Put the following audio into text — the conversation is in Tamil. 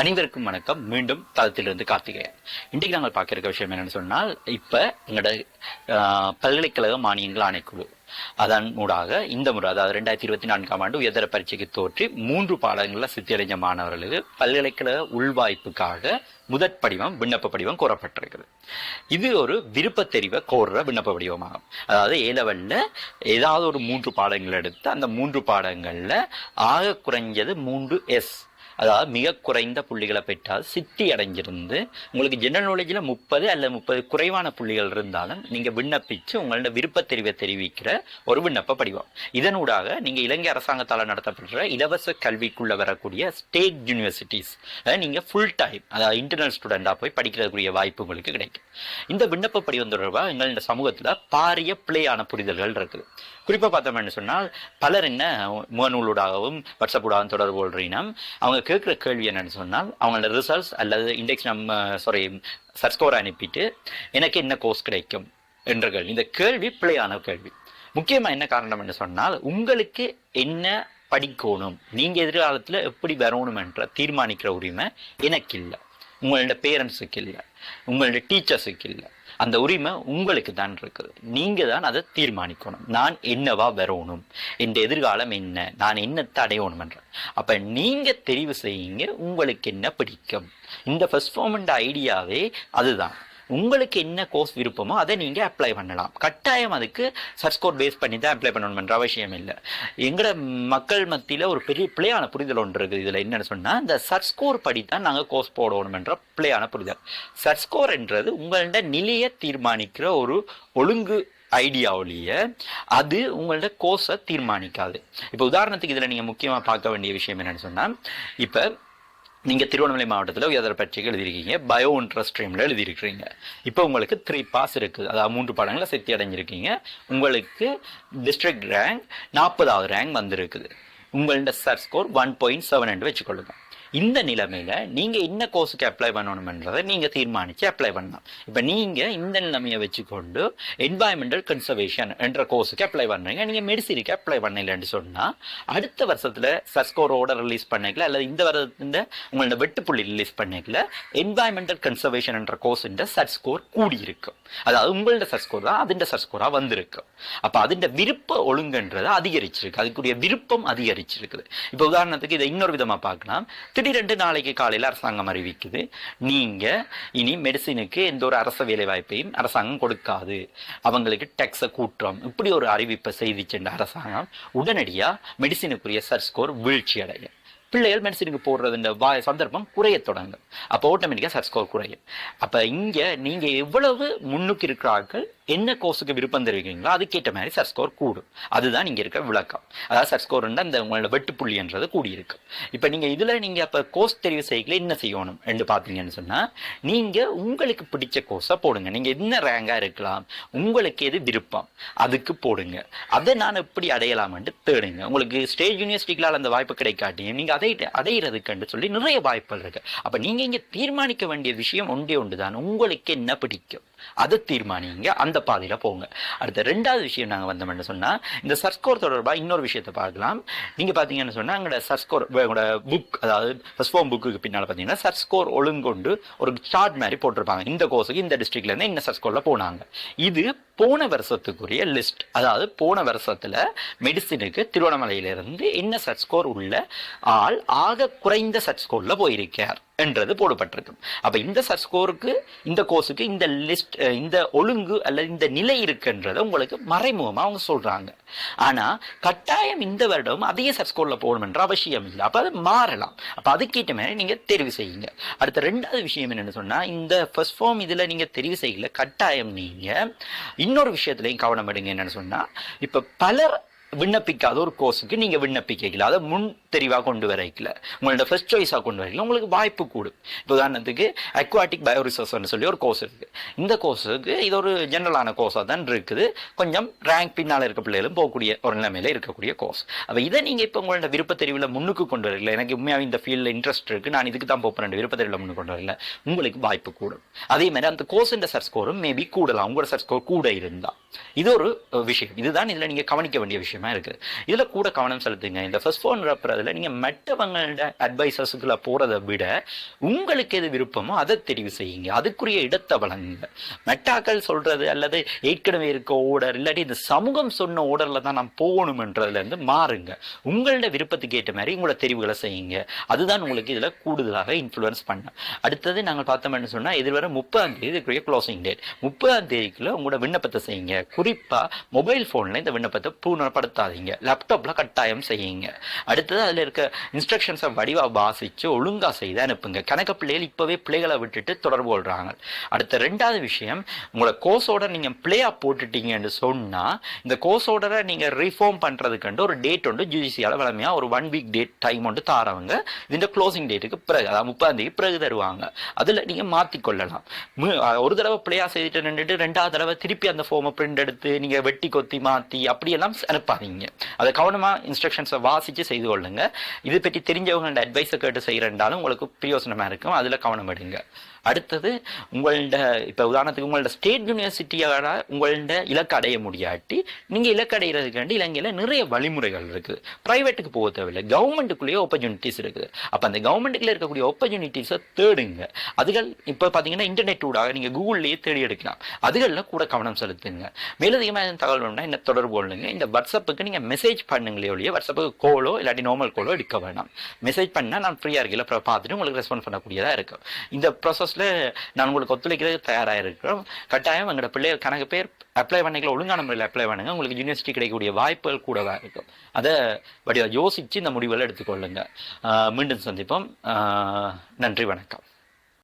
அனைவருக்கும் வணக்கம். மீண்டும் தளத்திலிருந்து கார்த்திகேயன் இன்றைக்கு நாங்கள் பார்க்க இருக்க விஷயம் என்னன்னு சொன்னால் இப்போ எங்களோட பல்கலைக்கழக மானியங்கள் ஆணைக்குழு. அதன் ஊடாக இந்த முறை அதாவது ரெண்டாயிரத்தி இருபத்தி நான்காம் ஆண்டு உயர்தர பரீட்சைக்கு தோற்றி மூன்று பாடங்களில் சித்தியடைஞ்ச மாணவர்களுக்கு பல்கலைக்கழக உள்வாய்ப்புக்காக முதற் படிவம் விண்ணப்ப படிவம் கோரப்பட்டிருக்குது இது ஒரு விருப்ப தெரிவை கோர்ற விண்ணப்ப படிவமாகும். அதாவது ஏ ஏதாவது ஒரு மூன்று பாடங்கள் எடுத்து அந்த மூன்று பாடங்களில் ஆக குறைஞ்சது மூன்று எஸ் அதாவது மிக குறைந்த புள்ளிகளை பெற்றால் சித்தி அடைஞ்சிருந்து உங்களுக்கு ஜெனரல் நாலேஜில் முப்பது அல்லது முப்பது குறைவான புள்ளிகள் இருந்தாலும் நீங்கள் விண்ணப்பித்து உங்களோட விருப்பத் தெரிவை தெரிவிக்கிற ஒரு விண்ணப்ப படிவம். இதனூடாக நீங்கள் இலங்கை அரசாங்கத்தால் நடத்தப்படுற இலவச கல்விக்குள்ளே வரக்கூடிய ஸ்டேட் யூனிவர்சிட்டிஸ் நீங்கள் ஃபுல் டைம் அதாவது இன்டர்னல் ஸ்டூடெண்டாக போய் படிக்கிறதுக்குரிய வாய்ப்பு உங்களுக்கு கிடைக்கும். இந்த விண்ணப்ப படிவம் தொடர்பாக எங்களோட சமூகத்தில் பாரிய பிழையான புரிதல்கள் இருக்குது. குறிப்பாக பார்த்தோம்னு சொன்னால் பலர் என்ன முகநூலூடாகவும் வாட்ஸ்அப் ஊடாகவும் தொடர்பு கொள்றீங்கன்னா அவங்க கேட்குற கேள்வி என்னன்னு சொன்னால் அவங்களோட ரிசல்ட்ஸ் அல்லது இண்டெக்ஸ் நம்ம சாரி சர்ஸ்கோர் அனுப்பிட்டு எனக்கு என்ன கோர்ஸ் கிடைக்கும் என்ற கேள்வி. இந்த கேள்வி பிழையான கேள்வி. முக்கியமாக என்ன காரணம் என்று சொன்னால் உங்களுக்கு என்ன படிக்கணும் நீங்கள் எதிர்காலத்தில் எப்படி வரணும் என்ற தீர்மானிக்கிற உரிமை எனக்கு இல்லை. உங்களோட பேரண்ட்ஸுக்கு இல்லை. உங்களோட டீச்சர்ஸுக்கு இல்லை. அந்த உரிமை உங்களுக்கு தான் இருக்குது. நீங்க தான் அதை தீர்மானிக்கணும். நான் என்னவா வரணும்? என் எதிர்காலம் என்ன? நான் என்னத்தை அடையணும் என்ற அப்ப நீங்க தெரிவு செய்யுங்க. உங்களுக்கு என்ன பிடிக்கும்? இந்த ஃபர்ஸ்ட் ஃபார்மெண்ட் ஐடியாவே அதுதான். உங்களுக்கு என்ன கோர்ஸ் விருப்பமோ அதை நீங்க அப்ளை பண்ணலாம். கட்டாயம் அதுக்கு சர்ஸ்கோர் பேஸ் பண்ணி தான் அப்ளை பண்ணணும்ன்ற அவசியம் இல்லை. எங்கட மக்கள் மத்தியில ஒரு பெரிய பிள்ளையான புரிதல் ஒன்று இருக்குது இதுல என்னன்னு சொன்னா இந்த சர்ஸ்கோர் படி தான் நாங்க கோர்ஸ் போடணும்ன்ற பிள்ளையான புரிதல். சர்ஸ்கோர் என்றது உங்களோட நிலையை தீர்மானிக்கிற ஒரு ஒழுங்கு ஐடியாவிலேய அது உங்களோட கோர்ஸை தீர்மானிக்காது. இப்போ உதாரணத்துக்கு இதில் நீங்கள் முக்கியமாக பார்க்க வேண்டிய விஷயம் என்னென்னு சொன்னால் இப்போ நீங்கள் திருவண்ணாமலை மாவட்டத்தில் எதிர பரீட்சைக்கு எழுதியிருக்கீங்க பயோ இன்ட்ரெஸ்ட் ஸ்ட்ரீமில் எழுதியிருக்கிறீங்க. இப்போ உங்களுக்கு த்ரீ பாஸ் இருக்குது அதாவது மூன்று பாடங்களை சக்தி அடைஞ்சிருக்கீங்க. உங்களுக்கு டிஸ்ட்ரிக்ட் ரேங்க் நாற்பதாவது ரேங்க் வந்திருக்குது. உங்கள்கிட்ட sir score one point seven என்று வச்சுக்கொள்ளுங்க. இந்த நிலைமையில நீங்க என்ன கோர்ஸுக்கு அப்ளை பண்ணணும்ன்றதை நீங்க தீர்மானிச்சு அப்ளை பண்ணலாம். இப்ப நீங்க இந்த நிலைமையை வச்சுக்கொண்டு என்வாயன்மெண்டல் கன்சர்வேஷன் என்ற கோர்ஸுக்கு அப்ளை பண்றீங்க. நீங்க மெடிசினுக்கு அப்ளை பண்ணலன்னு சொன்னா அடுத்த வருஷத்துல சர்ஸ்கோரோட ரிலீஸ் பண்ணிக்கல அல்லது இந்த வருஷத்துல உங்களோட வெட்டுப்புள்ளி ரிலீஸ் பண்ணிக்கல என்வாயன்மெண்டல் கன்சர்வேஷன் என்ற கோர்ஸ் சஸ்கோர் ஸ்கோர் கூடி இருக்கும் அதாவது உங்களோட சட் ஸ்கோர் தான் அதிண்ட சஸ்கோரா வந்திருக்கு. அப்ப அதிண்ட விருப்ப ஒழுங்குன்றது அதிகரிச்சிருக்கு. அதுக்குரிய விருப்பம் அதிகரிச்சிருக்குது. இப்ப உதாரணத்துக்கு இதை இன்னொரு விதமா பார்க்கலாம். திடீரென்று நாளைக்கு காலையில் அரசாங்கம் அறிவிக்குது. நீங்கள் இனி மெடிசினுக்கு எந்த ஒரு அரச வேலை வாய்ப்பையும் அரசாங்கம் கொடுக்காது. அவங்களுக்கு டேக்ஸை கூட்டுறோம். இப்படி ஒரு அறிவிப்பை செய்திச்சென்ற அரசாங்கம். உடனடியாக மெடிசினுக்குரிய சர் ஸ்கோர் வீழ்ச்சி அடையும். பிள்ளைகள் மெடிசினுக்கு போடுறது வா சந்தர்ப்பம் குறைய தொடங்கும். அப்போ ஆட்டோமேட்டிக்காக சர் ஸ்கோர் குறையும். அப்போ இங்கே நீங்கள் எவ்வளவு முன்னுக்கு இருக்கிறார்கள்? என்ன கோர்ஸுக்கு விருப்பம் தெரிவிக்கிறீங்களோ அதுக்கேற்ற மாதிரி சர் ஸ்கோர் கூடும். அதுதான் இங்கே இருக்க விளக்கம். அதாவது சர் ஸ்கோர் அந்த உங்களோட வெட்டுப்புள்ளின்றது கூடியிருக்கு. இப்போ நீங்கள் இதில் நீங்கள் அப்போ கோர்ஸ் தெரிவு செய்யல என்ன செய்யணும் என்று பார்த்தீங்கன்னு சொன்னால் நீங்கள் உங்களுக்கு பிடிச்ச கோர்ஸை போடுங்க. நீங்கள் என்ன ரேங்காக இருக்கலாம் உங்களுக்கு எது விருப்பம் அதுக்கு போடுங்க. அதை நான் எப்படி அடையலாம்ன்ட்டு தேடுங்க. உங்களுக்கு ஸ்டேட் யூனிவர்சிட்டிகளால் அந்த வாய்ப்பு கிடைக்காட்டியும் நீங்கள் அதை அடையிறதுக்குன்னு சொல்லி நிறைய வாய்ப்புகள் இருக்குது அப்போ நீங்கள் இங்கே தீர்மானிக்க வேண்டிய விஷயம் ஒன்றே ஒன்று தான் உங்களுக்கு என்ன பிடிக்கும்? அதை தீர்மானிங்க அந்த பாதையில் போங்க. அடுத்த ரெண்டாவது விஷயம் நாங்க வந்தோம்னு சொன்னால் இந்த சர்ஸ்கோர் தொடர்பாக இன்னொரு விஷயத்தை பார்க்கலாம். நீங்கள் பார்த்தீங்கன்னு சொன்னால் எங்களோட சர்ஸ்கோர் எங்களோட புக் அதாவது ஃபஸ்ட் ஃபார்ம் புக்கு பின்னால் பார்த்தீங்கன்னா சர்ஸ்கோர் ஒழுங்கொண்டு ஒரு சார்ட் மாதிரி போட்டிருப்பாங்க. இந்த கோர்ஸுக்கு இந்த டிஸ்ட்ரிக்ட்லேருந்து இந்த சர்ஸ்கோரில் போனாங்க. இது போன வருஷத்துக்குரிய லிஸ்ட் அதாவது போன வருஷத்துல மெடிசினுக்கு திருவண்ணாமலையிலிருந்து என்ன சட் ஸ்கோர் உள்ள ஆள் ஆக குறைந்த சட் ஸ்கோரில் போயிருக்கார் என்றது போடப்பட்டிருக்கும் அப்போ இந்த சட் ஸ்கோருக்கு இந்த கோர்ஸுக்கு இந்த லிஸ்ட் இந்த ஒழுங்கு அல்லது இந்த நிலை இருக்குன்றதை உங்களுக்கு மறைமுகமா அவங்க சொல்றாங்க. ஆனா கட்டாயம் இந்த வருடம் அதே சட் ஸ்கோரில் போகணும்ன்ற அவசியம் இல்லை. அப்போ அது மாறலாம். அப்போ அதுக்கேற்ற மாதிரி நீங்க தெரிவு செய்யுங்க. அடுத்த ரெண்டாவது விஷயம் என்னென்னு சொன்னால் இந்த ஃபர்ஸ்ட் ஃபார்ம் இதுல நீங்க தெரிவு செய்யல. கட்டாயம் நீங்க இன்னொரு விஷயத்துலையும் கவனம் எடுங்க என்னன்னு சொன்னா இப்ப பலர் விண்ணப்பிக்காத ஒரு கோர்ஸுக்கு நீங்கள் விண்ணப்பிக்கல. அதை முன் தெரிவாக கொண்டு வரைக்கல. உங்களோட ஃபர்ஸ்ட் சாய்ஸாக கொண்டு வரைக்கல. உங்களுக்கு வாய்ப்பு கூடும். இப்போ உதாரணத்துக்கு அக்வாட்டிக் பயோரிசர்ச்னு சொல்லி ஒரு கோர்ஸ் இருக்குது இந்த கோர்ஸுக்கு இது ஒரு ஜென்ரலான கோர்ஸாக தான் இருக்குது. கொஞ்சம் ரேங்க் பின்னால் இருக்க பிள்ளைகளும் போகக்கூடிய ஒரு நிலைமையில் இருக்கக்கூடிய கோர்ஸ் அப்போ இதை நீங்கள் இப்போ உங்களோட விருப்ப தெரிவில் முன்னுக்கு கொண்டு வரல. எனக்கு உண்மையாக இந்த ஃபீல்டில் இன்ட்ரெஸ்ட் இருக்குது நான் இதுக்கு தான் போகிறேன் விருப்ப தெரிவில் முன்னுக்கு கொண்டு வரல. உங்களுக்கு வாய்ப்பு கூடும். அதே மாதிரி அந்த கோர்ஸின் சர் ஸ்கோரும் மேபி கூடலாம். உங்களோட சர் ஸ்கோர் கூட இருந்தால் இது ஒரு விஷயம். இதுதான் இதில் நீங்கள் கவனிக்க வேண்டிய விஷயமா இருக்குது இதில் கூட கவனம் செலுத்துங்க. இந்த ஃபர்ஸ்ட் ஃபோன் ரப்புறதுல நீங்கள் மற்றவங்களோட அட்வைசர்ஸுக்குள்ள போகிறத விட உங்களுக்கு எது விருப்பமோ அதை தெரிவு செய்யுங்க. அதுக்குரிய இடத்தை வழங்குங்க. மெட்டாக்கள் சொல்கிறது அல்லது ஏற்கனவே இருக்க ஓடர் இல்லாட்டி இந்த சமூகம் சொன்ன ஓடரில் தான் நான் போகணுமன்றதுலேருந்து மாறுங்க. உங்களோட விருப்பத்துக்கு ஏற்ற மாதிரி உங்களோட தெரிவுகளை செய்யுங்க. அதுதான் உங்களுக்கு இதில் கூடுதலாக இன்ஃப்ளூயன்ஸ் பண்ண அடுத்தது நாங்கள் பார்த்தோம்னு சொன்னால் எதிர்வர முப்பதாம் தேதி இதுக்குரிய க்ளோசிங் டேட் முப்பதாம் தேதிக்குள்ளே உங்களோட விண்ணப்பத்தை செய்யுங்க. குறிப்பாக மொபைல் ஃபோனில் இந்த விண்ணப்பத்தை பூர்ணப்படுத்தாதீங்க. லேப்டாப்பில் கட்டாயம் செய்யுங்க. அடுத்தது அதில் இருக்க இன்ஸ்ட்ரக்ஷன்ஸை வடிவாக வாசித்து ஒழுங்காக செய்து அனுப்புங்க. கணக்கு பிள்ளைகள் இப்போவே பிள்ளைகளை விட்டுட்டு தொடர்பு கொள்கிறாங்க அடுத்த ரெண்டாவது விஷயம் உங்களை கோர்ஸ் ஆர்டர் நீங்க பிளேயா போட்டுட்டீங்கன்னு சொன்னால் இந்த கோர்ஸ் ஆர்டரை ரிஃபார்ம் ரீஃபார்ம் ஒரு டேட் ஒன்று ஜுடிஷியால வளமையாக ஒரு ஒன் வீக் டேட் டைம் ஒன்று தாரவங்க. இந்த க்ளோசிங் டேட்டுக்கு பிறகு அதாவது முப்பதாம் தேதி பிறகு தருவாங்க. அதில் நீங்கள் மாற்றிக்கொள்ளலாம் ஒரு தடவை பிளேயாக செய்துட்டு நின்றுட்டு ரெண்டாவது தடவை திருப்பி அந்த ஃபார்மை பிரிண்ட் எடுத்து நீங்க வெட்டி கொத்தி மாத்தி அப்படியெல்லாம் அனுப்பாதீங்க. அதை கவனமா இன்ஸ்ட்ரக்ஷன்ஸை வாசிச்சு செய்து கொள்ளுங்க. இது பற்றி தெரிஞ்சவங்களோட அட்வைஸை கேட்டு செய்யறேன்டாலும் உங்களுக்கு பிரயோசனமாக இருக்கும். அதுல கவனம் எடுங்க அடுத்தது உங்கள்ட இப்போ உதாரணத்துக்கு உங்களோட ஸ்டேட் யூனிவர்சிட்டியோட உங்கள்ட இலக்கு அடைய முடியாட்டி நீங்கள் இலக்கு அடைகிறதுக்காண்டி இலங்கையில் நிறைய வழிமுறைகள் இருக்குது ப்ரைவேட்டுக்கு போக தேவையில்லை. கவர்மெண்ட்டுக்குள்ளேயே ஆப்பர்ச்சுனிட்டிஸ் இருக்குது அப்போ அந்த கவர்மெண்ட்டுக்குள்ளே இருக்கக்கூடிய ஆப்பர்ச்சுனிட்டிஸை தேடுங்க. அதுகள் இப்போ பார்த்தீங்கன்னா இன்டர்நெட் ஊடாக நீங்கள் கூகுள்லேயே தேடி எடுக்கலாம். அதுகளில் கூட கவனம் செலுத்துங்க. மேலதிகமாக எதுவும் தகவல் வேணும்னா என்ன தொடர்பு கொள்ளுங்க. இந்த வாட்ஸ்அப்புக்கு நீங்கள் மெசேஜ் பண்ணுங்களே ஒழிய வாட்ஸ்அப்புக்கு கோலோ இல்லாட்டி நார்மல் கோலோ எடுக்க வேணாம். மெசேஜ் பண்ணால் நான் ஃப்ரீயாக இருக்கல அப்புறம் பார்த்துட்டு உங்களுக்கு ரெஸ்பான்ஸ் பண்ணக்கூடியதாக இருக்கும். இந்த ப்ராசஸ்ல நான் உங்களுக்கு ஒத்துழைக்கிறது தயாராக இருக்கிறோம் கட்டாயம் எங்களோட பிள்ளைகள் கணக்கு பேர் அப்ளை பண்ணிக்கல ஒழுங்கான முறையில் அப்ளை பண்ணுங்க. உங்களுக்கு யூனிவர்சிட்டி கிடைக்கக்கூடிய வாய்ப்புகள் கூடவா இருக்கும். அதை வடிவா யோசிச்சு இந்த முடிவுகளை எடுத்துக்கொள்ளுங்க. ஆஹ் மீண்டும் சந்திப்போம். ஆஹ் நன்றி வணக்கம்.